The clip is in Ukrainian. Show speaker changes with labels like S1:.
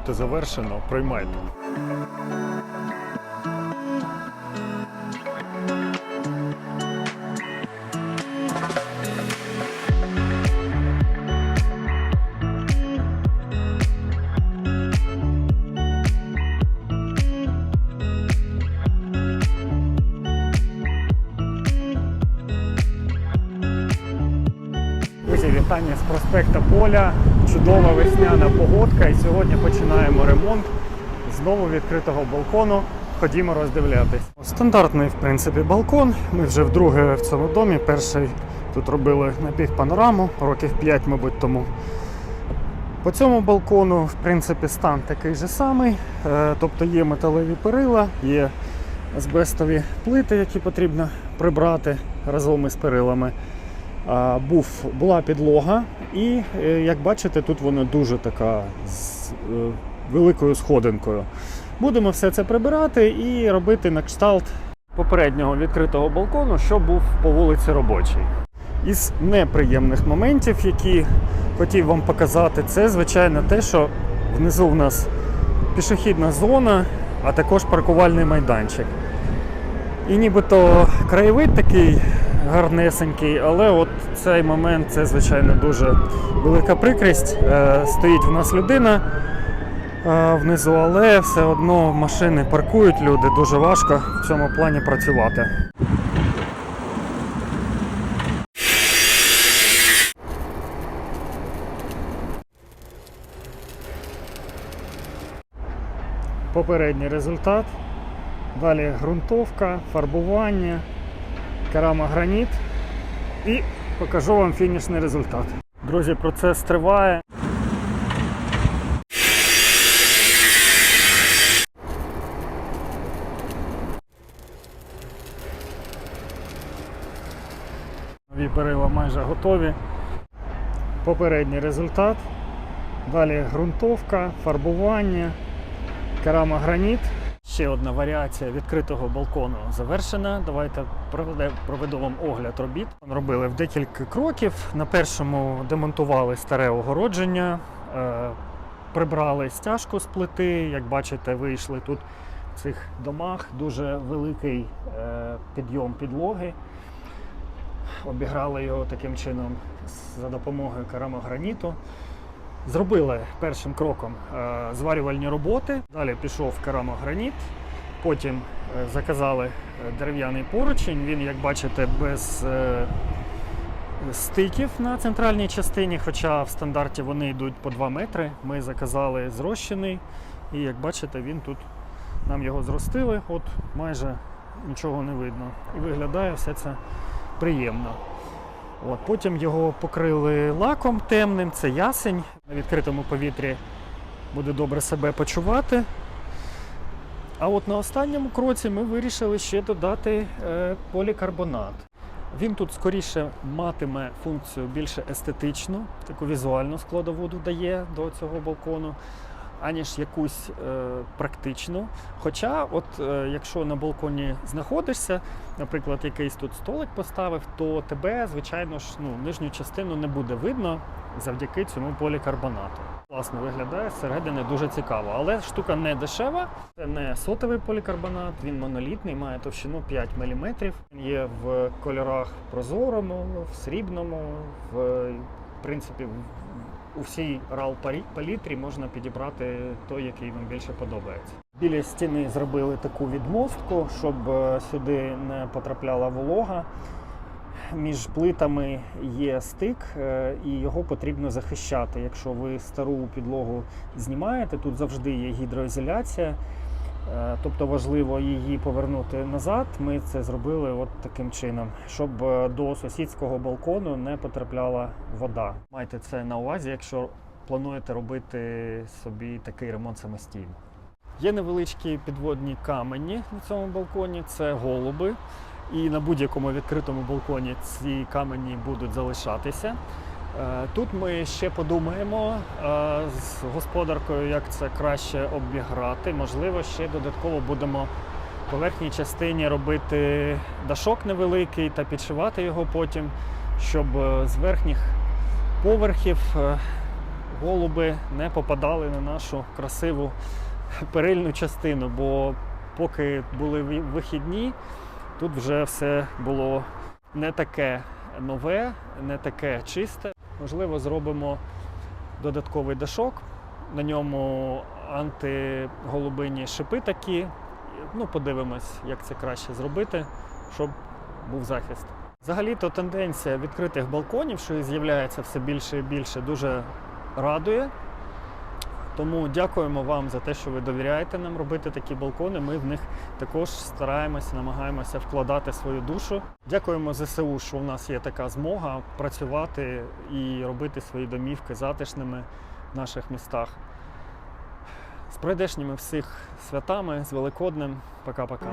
S1: роботи завершено. Приймайте. Вітання з проспекта Поля. Чудова весняна погодка. І сьогодні починаємо ремонт знову відкритого балкону. Ходімо роздивлятись. Стандартний, в принципі, балкон. Ми вже вдруге в цьому домі. Перший тут робили напівпанораму, років 5, мабуть, тому. По цьому балкону, в принципі, стан такий же самий. Е, Тобто є металеві перила, є азбестові плити, які потрібно прибрати разом із перилами. Був, була підлога, і е, як бачите, тут вона дуже така з е, великою сходинкою. Будемо все це прибирати і робити на кшталт попереднього відкритого балкону, що був по вулиці Робочій. Із неприємних моментів, які хотів вам показати, це звичайно те, що внизу в нас пішохідна зона, а також паркувальний майданчик. І нібито краєвид такий гарнесенький, але от цей момент це, звичайно, дуже велика прикрість. Е, стоїть в нас людина е, внизу, але все одно машини паркують люди, дуже важко в цьому плані працювати. Попередній результат. Далі ґрунтовка, фарбування, керамограніт і покажу вам фінішний результат. Друзі, процес триває. Нові перила майже готові. Попередній результат. Далі ґрунтовка, фарбування, керамограніт. Ще одна варіація відкритого балкону завершена. Давайте проведу вам огляд робіт. Робили в декілька кроків. На першому демонтували старе огородження, е, прибрали стяжку з плити. Як бачите, вийшли тут в цих домах дуже великий е, підйом підлоги. Обіграли його таким чином за допомогою керамограніту. Зробили першим кроком е, зварювальні роботи. Далі пішов керамограніт. Потім е, заказали е, дерев'яний поручень. Він, як бачите, без стиків на центральній частині, хоча в стандарті вони йдуть по 2 метри. Ми заказали зрощений. І як бачите, він тут нам його зростили. От майже нічого не видно. І виглядає все це приємно. От, потім його покрили лаком темним, це ясень. На відкритому повітрі буде добре себе почувати. А от на останньому кроці ми вирішили ще додати е, полікарбонат. Він тут скоріше матиме функцію більше естетичну, таку візуальну складову додає до цього балкону, аніж якусь е, практичну. Хоча, от е, якщо на балконі знаходишся, наприклад, якийсь тут столик поставив, то тебе, звичайно ж, ну, нижню частину не буде видно завдяки цьому полікарбонату. Класно виглядає, зсередини дуже цікаво. Але штука не дешева, це не сотовий полікарбонат, він монолітний, має товщину 5 мм. Він є в кольорах прозорому, в срібному, в, в принципі, у всій рал палі- палітрі можна підібрати той, який вам більше подобається. Біля стіни зробили таку відмостку, щоб е, сюди не потрапляла волога. Між плитами є стик, е, і його потрібно захищати. Якщо ви стару підлогу знімаєте, тут завжди є гідроізоляція. Е, Тобто важливо її повернути назад. Ми це зробили от таким чином, щоб е, до сусідського балкону не потрапляла вода. Майте це на увазі, якщо плануєте робити собі такий ремонт самостійно. Є невеличкі підводні камені на цьому балконі, це голуби. І на будь-якому відкритому балконі ці камені будуть залишатися. Е, Тут ми ще подумаємо е, з господаркою, як це краще обіграти. Можливо, ще додатково будемо в поверхній частині робити дашок невеликий та підшивати його потім, щоб е, з верхніх поверхів голуби не попадали на нашу красиву перильну частину, бо поки були вихідні, тут вже все було не таке нове, не таке чисте. Можливо, зробимо додатковий дашок. На ньому антиголубині шипи такі. Ну, подивимось, як це краще зробити, щоб був захист. Взагалі-то тенденція відкритих балконів, що з'являється все більше і більше, дуже радує. Тому дякуємо вам за те, що ви довіряєте нам робити такі балкони. Ми в них також стараємося, намагаємося вкладати свою душу. Дякуємо ЗСУ, що в нас є така змога працювати і робити свої домівки затишними в наших містах. З прийдешніми всіх святами, з Великоднем. Пока-пока.